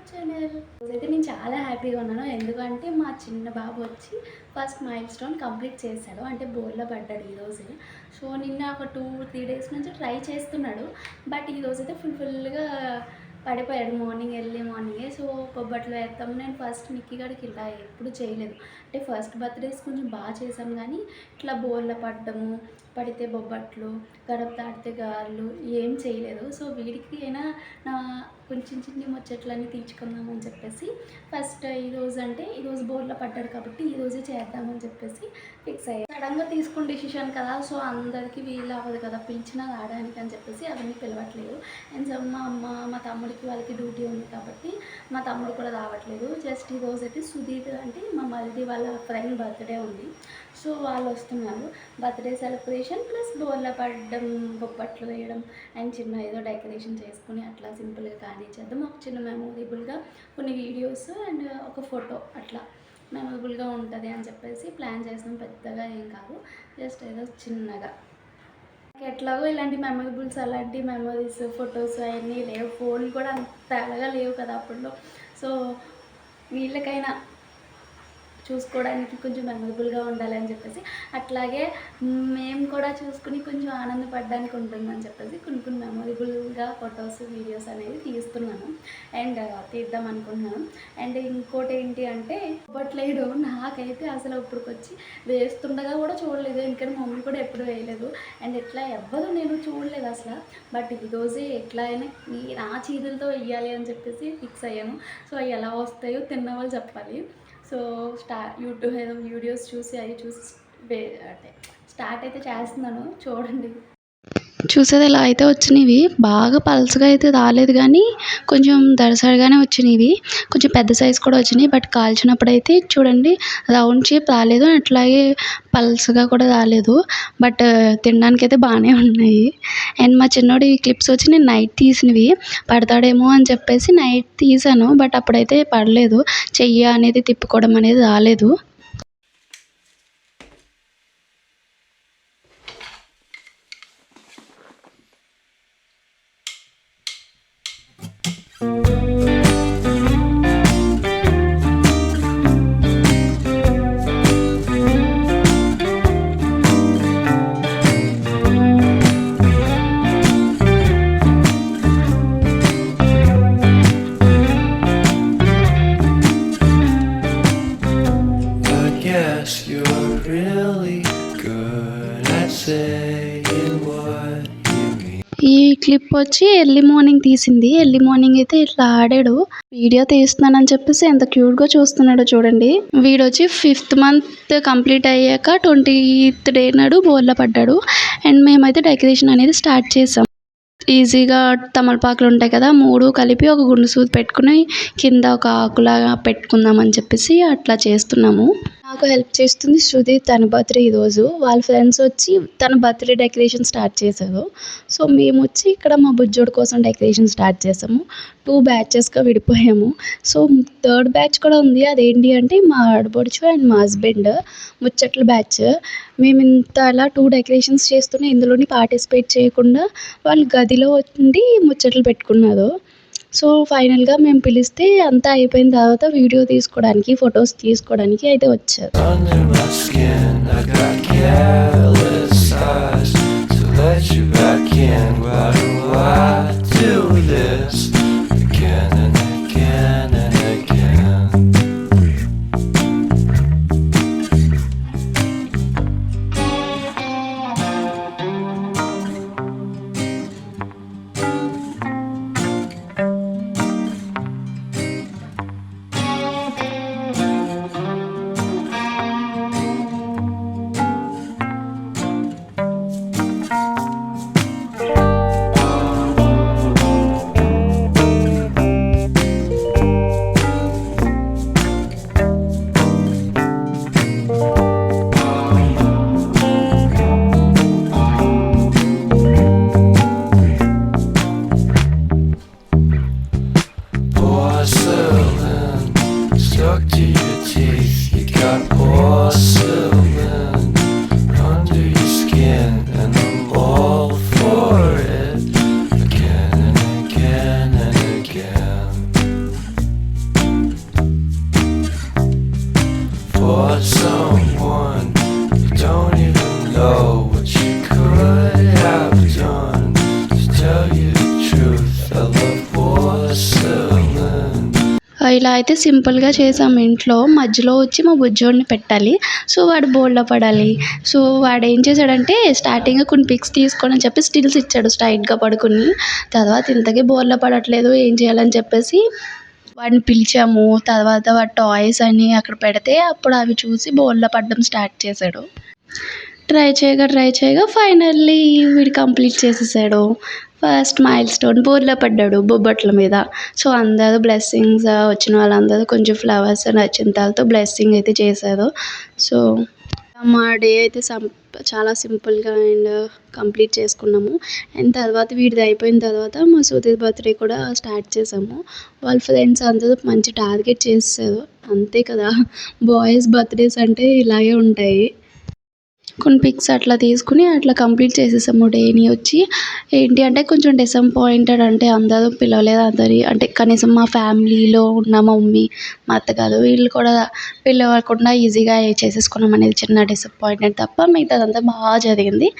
YouTube channel అయితే నేను చాలా హ్యాపీగా ఉన్నాను. ఎందుకంటే మా చిన్న బాబు వచ్చి ఫస్ట్ మైల్ స్టోన్ కంప్లీట్ చేశాడు. అంటే బోర్లో పడ్డాడు ఈరోజు సో నిన్న ఒక టూ త్రీ డేస్ నుంచి ట్రై చేస్తున్నాడు. బట్ ఈరోజు అయితే ఫుల్ ఫుల్గా పడిపోయాడు. మార్నింగ్ ఎర్లీ మార్నింగే సో బొబ్బట్లు వేస్తాము నేను ఫస్ట్ నిక్కి గడికి ఇలా ఎప్పుడు చేయలేదు. అంటే ఫస్ట్ బర్త్డేస్ కొంచెం బాగా చేసాం కానీ ఇట్లా బోర్ల పడ్డము పడితే బొబ్బట్లు గడప దాటితే గాళ్ళు ఏం చేయలేదు. సో వీడికి అయినా నా కొంచెం చిన్ని ముచ్చట్లన్నీ తీర్చుకుందామని చెప్పేసి ఫస్ట్ ఈరోజు అంటే ఈరోజు బోర్లో పడ్డాడు కాబట్టి ఈరోజే చేద్దామని చెప్పేసి ఫిక్స్ అయ్యాను సడన్గా తీసుకున్న డిసిషన్ కదా సో అందరికీ వీలు అవ్వదు కదా పిలిచినా రావడానికి అని చెప్పేసి అవన్నీ పిలవట్లేదు. అండ్ సో మా అమ్మ మా తమ్ముడికి వాళ్ళకి డ్యూటీ ఉంది కాబట్టి మా తమ్ముడు కూడా రావట్లేదు. జస్ట్ ఈ అయితే సుధీర్ అంటే మా మరిది వాళ్ళ ఫ్రెండ్ బర్త్డే ఉంది. సో వాళ్ళు వస్తున్నారు. బర్త్డే సెలబ్రేషన్ ప్లస్ బోర్ల పడడం బొప్పట్లు వేయడం అండ్ చిన్న ఏదో డెకరేషన్ చేసుకుని అట్లా సింపుల్గా కానీ చేద్దాం. ఒక చిన్న మెమొరబుల్గా కొన్ని వీడియోస్ అండ్ ఒక ఫోటో అట్లా మెమొరబుల్గా ఉంటుంది అని చెప్పేసి ప్లాన్ చేస్తాం పెద్దగా ఏం కాదు. జస్ట్ ఏదో చిన్నగా. ఎట్లాగో ఇలాంటి మెమొరబుల్స్ అలాంటి మెమరీస్ ఫొటోస్ అవన్నీ లేవు. ఫోన్ కూడా అంత అలాగా లేవు కదా అప్పట్లో. సో వీళ్ళకైనా చూసుకోవడానికి కొంచెం మెమరబుల్గా ఉండాలని చెప్పేసి అట్లాగే మేము కూడా చూసుకుని కొంచెం ఆనందపడడానికి ఉంటుందని చెప్పేసి కొన్ని కొన్ని మెమొరబుల్గా ఫొటోస్ వీడియోస్ అనేది తీస్తున్నాను. అండ్ తీద్దాం అనుకుంటున్నాను. అండ్ ఇంకోటి ఏంటి అంటే బొట్లేడు నాకైతే అసలు ఇప్పుడుకొచ్చి వేస్తుండగా కూడా చూడలేదు. ఎందుకంటే మమ్మీ కూడా ఎప్పుడు వేయలేదు. అండ్ ఎట్లా ఎవ్వరు నేను చూడలేదు అసలు. బట్ ఈరోజే ఎట్లా అయినా నా చీదులతో వెయ్యాలి అని చెప్పేసి ఫిక్స్ అయ్యాను. సో అవి ఎలా వస్తాయో తిన్న వాళ్ళు చెప్పాలి. సో స్టా యూట్యూబ్ ఏదో వీడియోస్ చూసి అవి చూసి అంటే స్టార్ట్ అయితే చేస్తున్నాను. చూడండి. చూసేది ఇలా అయితే వచ్చినవి బాగా పల్చగా అయితే రాలేదు కానీ కొంచెం దరసరిగానే వచ్చినవి. కొంచెం పెద్ద సైజు కూడా వచ్చినాయి బట్ కాల్చినప్పుడు అయితే చూడండి రౌండ్ షేప్ రాలేదు అట్లాగే పల్చగా కూడా రాలేదు. బట్ తినడానికి అయితే బాగానే ఉన్నాయి. అండ్ మా చిన్నోడు ఈ క్లిప్స్ వచ్చి నేను నైట్ తీసినవి. పడతాడేమో అని చెప్పేసి నైట్ తీసాను బట్ అప్పుడైతే పడలేదు. చెయ్యి అనేది తిప్పుకోవడం అనేది రాలేదు. Guess you're really good at saying what you mean. ఈ క్లిప్ వచ్చి ఎర్లీ మార్నింగ్ తీసింది. ఎర్లీ మార్నింగ్ అయితే ఇట్లా ఆడాడు. వీడియో తీస్తున్నానని చెప్పేసి ఎంత క్యూట్గా చూస్తున్నాడో చూడండి. వీడు వచ్చి ఫిఫ్త్ మంత్ కంప్లీట్ అయ్యాక ట్వంటీత్ డే నాడు బోర్లో పడ్డాడు. అండ్ మేమైతే డెకరేషన్ అనేది స్టార్ట్ చేసాం. ఈజీగా తమలపాకులు ఉంటాయి కదా మూడు కలిపి ఒక గుండు సూది పెట్టుకుని కింద ఒక ఆకులాగా పెట్టుకుందాం అని చెప్పేసి అట్లా చేస్తున్నాము. నాకు హెల్ప్ చేస్తుంది శృతి తన బర్త్డే ఈరోజు. వాళ్ళ ఫ్రెండ్స్ వచ్చి తన బర్త్డే డెకరేషన్ స్టార్ట్ చేశారు. సో మేము వచ్చి ఇక్కడ మా బుజ్జోడు కోసం డెకరేషన్ స్టార్ట్ చేసాము టూ బ్యాచెస్గా విడిపోయాము. సో థర్డ్ బ్యాచ్ కూడా ఉంది. అదేంటి అంటే మా ఆడబడుచు అండ్ మా హస్బెండ్ ముచ్చట్ల బ్యాచ్ మేము ఇంత అలా టూ డెకరేషన్స్ చేస్తూనే ఇందులోని పార్టిసిపేట్ చేయకుండా వాళ్ళు గదిలో ఉండి ముచ్చట్లు పెట్టుకున్నారు. సో ఫైనల్గా మేము పిలిస్తే అంతా అయిపోయిన తర్వాత వీడియో తీసుకోవడానికి ఫొటోస్ తీసుకోవడానికి అయితే వచ్చారు. ఇలా అయితే సింపుల్గా చేసాం ఇంట్లో. మధ్యలో వచ్చి మా బుజ్జోడిని పెట్టాలి. సో వాడు బోల్డ్ పడాలి. సో వాడు ఏం చేశాడంటే స్టార్టింగ్ కొన్ని పిక్స్ తీసుకొని అని చెప్పి స్టిల్స్ ఇచ్చాడు స్ట్రైట్గా పడుకుని. తర్వాత ఇంతకీ బోర్లో పడట్లేదు ఏం చేయాలని చెప్పేసి వాడిని పిలిచాము తర్వాత వాడి టాయ్స్ అని అక్కడ పెడితే అప్పుడు అవి చూసి బోల్లో పడడం స్టార్ట్ చేశాడు. ట్రై చేయగా ట్రై చేయగా ఫైనల్లీ వీడు కంప్లీట్ చేసేసాడు. ఫస్ట్ మైల్ స్టోన్ బోర్లో పడ్డాడు బొబ్బట్ల మీద. సో అందరూ బ్లెస్సింగ్స్ వచ్చిన వాళ్ళందరూ కొంచెం ఫ్లవర్స్ నచ్చింతాలతో బ్లెస్సింగ్ అయితే చేశారు. సో మా డే అయితే సం చాలా సింపుల్గా అండ్ కంప్లీట్ చేసుకున్నాము. అండ్ తర్వాత వీడిది అయిపోయిన తర్వాత మా సుధీర్ బర్త్డే కూడా స్టార్ట్ చేసాము. వాళ్ళ ఫ్రెండ్స్ అందరూ మంచి టార్గెట్ చేస్తారు అంతే కదా. బాయ్స్ బర్త్డేస్ అంటే ఇలాగే ఉంటాయి. కొన్ని పిక్స్ అట్లా తీసుకుని అట్లా కంప్లీట్ చేసేసాము డేని వచ్చి ఏంటి అంటే కొంచెం డిసప్పాయింటెడ్ అంటే అందరూ పిలవలేదు అందరి అంటే కనీసం మా ఫ్యామిలీలో ఉన్న మా మమ్మీ మా అత్తగారు వీళ్ళు కూడా పిలవకుండా ఈజీగా చేసేసుకున్నాం అనేది చిన్న డిసప్పాయింటెడ్ తప్ప మిగతాదంతా బాగా జరిగింది.